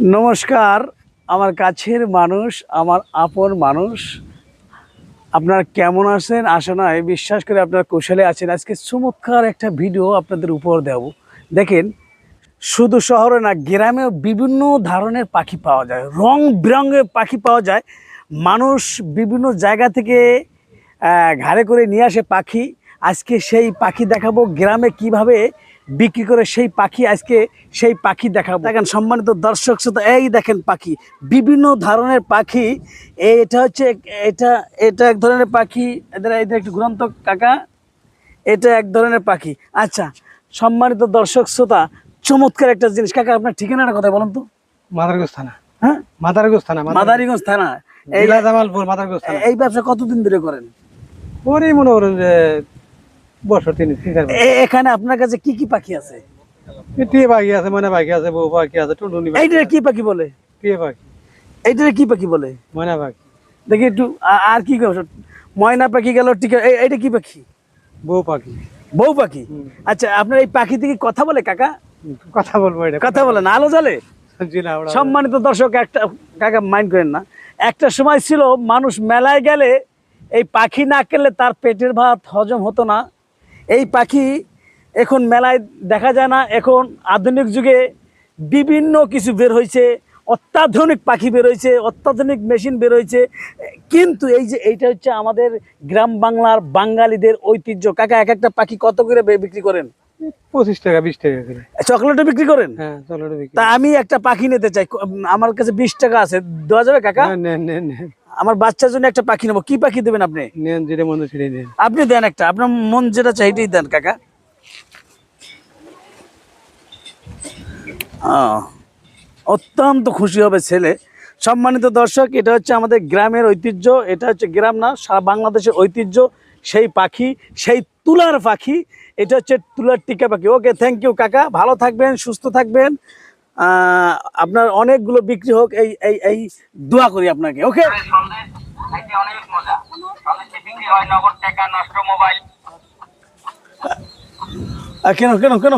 নমস্কার, আমার কাছের মানুষ, আমার আপন মানুষ, আপনারা কেমন আছেন? আশা নয় বিশ্বাস করে আপনারা কৌশলে আছেন। আজকে চমৎকার একটা ভিডিও আপনাদের উপর দেব। দেখেন, শুধু শহরে না, গ্রামেও বিভিন্ন ধরনের পাখি পাওয়া যায়। রং বেরঙের পাখি পাওয়া যায়। মানুষ বিভিন্ন জায়গা থেকে ঘাড়ে করে নিয়ে আসে পাখি। আজকে সেই পাখি দেখাবো, গ্রামে কীভাবে বিক্রি করে সেই পাখি আজকে সেই পাখি দেখাবো। দেখেন সম্মানিত দর্শক শ্রোতা এই দেখেন পাখি। বিভিন্ন ধরনের পাখি। এই এটা হচ্ছে এটা এটা এক ধরনের পাখি। এদের এদের একটু ঘুরন্ত কাকা। এটা এক ধরনের পাখি। আচ্ছা সম্মানিত দর্শক শ্রোতা চমৎকার একটা জিনিস। কাকা আপনার ঠিকানাটা কথা বলুন তো? মাদারগঞ্জ থানা। হ্যাঁ? মাদারগঞ্জ থানা মাদারীগঞ্জ। থানা। এই ব্যবসা কতদিন ধরে করেন? ওরই মনে করেন বছর তিন তিন চার এখানে আপনার কাছে কি কি পাখি আছে? টিয়ে পাখি আছে ময়না পাখি আছে বউ পাখি আছে টুনটুনি পাখি এইটার কি পাখি বলে? টিয়ে পাখি। এইটার কি পাখি বলে? ময়না পাখি। দেখি একটু আর কি ময়না পাখি গেল টিকা এইটা কি পাখি? বউ পাখি। বউ পাখি? আচ্ছা আপনার এই পাখি থেকে কথা বলে কাকা? কথা বলব এটা। কথা বলে না আলো জ্বলে? সম্মানিত দর্শক একটা কাকা মাইন্ড করেন না। একটা সময় ছিল মানুষ মেলায় গেলে এই পাখি না খেলে তার পেটের ভাত হজম হতো না। এই পাখি এখন মেলায় দেখা যায় না। এখন আধুনিক যুগে বিভিন্ন কিছু বের হয়েছে অত্যাধুনিক পাখি বের হয়েছে অত্যাধুনিক মেশিন বের হয়েছে। কিন্তু এই যে এইটা হচ্ছে আমাদের গ্রাম বাংলার বাঙালিদের ঐতিহ্য। কাকা এক একটা পাখি কত করে বিক্রি করেন? পঁচিশ টাকা বিশ টাকা করে। চকলেটও বিক্রি করেন? হ্যাঁ এটা বিক্রি তা আমি একটা পাখি নিতে চাই। আমার কাছে বিশ টাকা আছে। দেওয়া যাবে কাকা? আমার বাচ্চার জন্য একটা পাখি নেব। কি পাখি দেবেন আপনি? যেটা মনে আপনি দেন একটা। আপনার মন যেটা চাইতেই দেন কাকা। অত্যন্ত খুশি হবে ছেলে। সম্মানিত দর্শক এটা হচ্ছে আমাদের গ্রামের ঐতিহ্য এটা হচ্ছে গ্রাম না সারা বাংলাদেশের ঐতিহ্য। সেই পাখি সেই তুলার পাখি এটা হচ্ছে তুলার টিকা পাখি। ওকে থ্যাংক ইউ কাকা। ভালো থাকবেন সুস্থ থাকবেন। আপনার অনেকগুলো বিক্রি হোক এই এই এই দোয়া করি আপনাকে ওকে? হয় কেন কেন কেন?